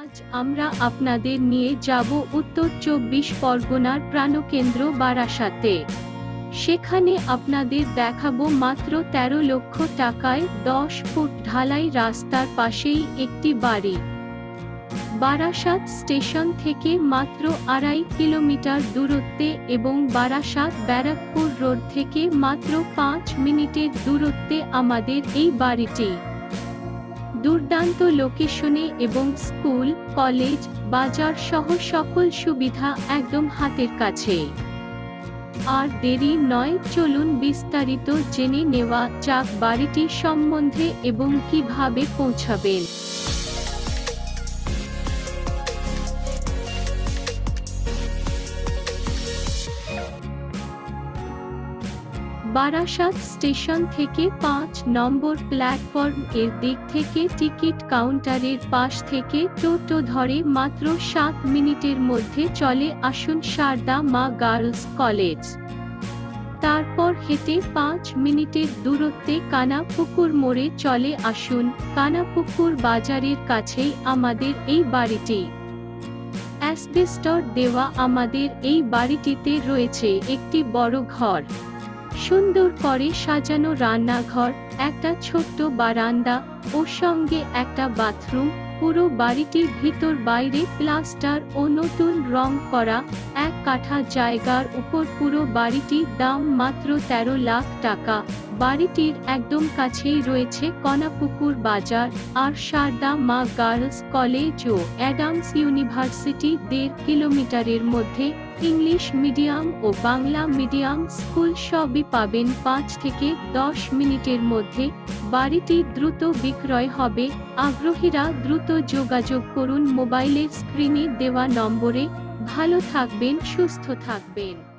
আজ আমরা আপনাদের নিয়ে যাব উত্তর চব্বিশ পরগনার প্রাণকেন্দ্র বারাসাতে। সেখানে আপনাদের দেখাবো মাত্র তেরো লক্ষ টাকায় দশ ফুট ঢালাই রাস্তার পাশেই একটি বাড়ি। বারাসাত স্টেশন থেকে মাত্র আড়াই কিলোমিটার দূরত্বে এবং বারাসাত ব্যারাকপুর রোড থেকে মাত্র পাঁচ মিনিটের দূরত্বে আমাদের এই বাড়িটি। দুর্দান্ত লোকেশনে এবং স্কুল, কলেজ, বাজার সহ সকল সুবিধা একদম হাতের কাছে। আর দেরি নয়, চলুন বিস্তারিত জেনে নেওয়া যাক বাড়িটি সম্বন্ধে এবং কীভাবে পৌঁছাবেন। বারাসাত স্টেশন থেকে পাঁচ নম্বর প্ল্যাটফর্ম এর দিক থেকে টিকিট কাউন্টারের পাশ থেকে টোটো ধরে মাত্র সাত মিনিটের মধ্যে চলে আসুন সারদা মা গার্লস কলেজ। তারপর হেঁটে পাঁচ মিনিটের দূরত্বে কানাপুকুর মোড়ে চলে আসুন। কানাপুকুর বাজারের কাছেই আমাদের এই বাড়িটি। অ্যাসবেস্টর দেওয়া আমাদের এই বাড়িটিতে রয়েছে একটি বড় ঘর। সুন্দর করে সাজানো রান্নাঘর একটা ছোট্ট বারান্দা ও সঙ্গে একটা বাথরুম। পুরো বাড়িটির ভিতর বাইরে প্লাস্টার ও নতুন রং করা এক কাঠা জায়গার উপর পুরো বাড়িটির দাম মাত্র তেরো লাখ টাকা। বাড়িটির একদম কাছেই রয়েছে কনাপুকুর বাজার আর সারদা মা গার্লস কলেজ ও অ্যাডামস ইউনিভার্সিটি দেড় কিলোমিটারের মধ্যে ইংলিশ মিডিয়াম ও বাংলা মিডিয়াম স্কুল সবই পাবেন পাঁচ থেকে দশ মিনিটের মধ্যে বাড়িটি দ্রুত বিক্রয় হবে। আগ্রহীরা দ্রুত যোগাযোগ করুন মোবাইলের স্ক্রিনে দেওয়া নম্বরে। ভালো থাকবেন, সুস্থ থাকবেন।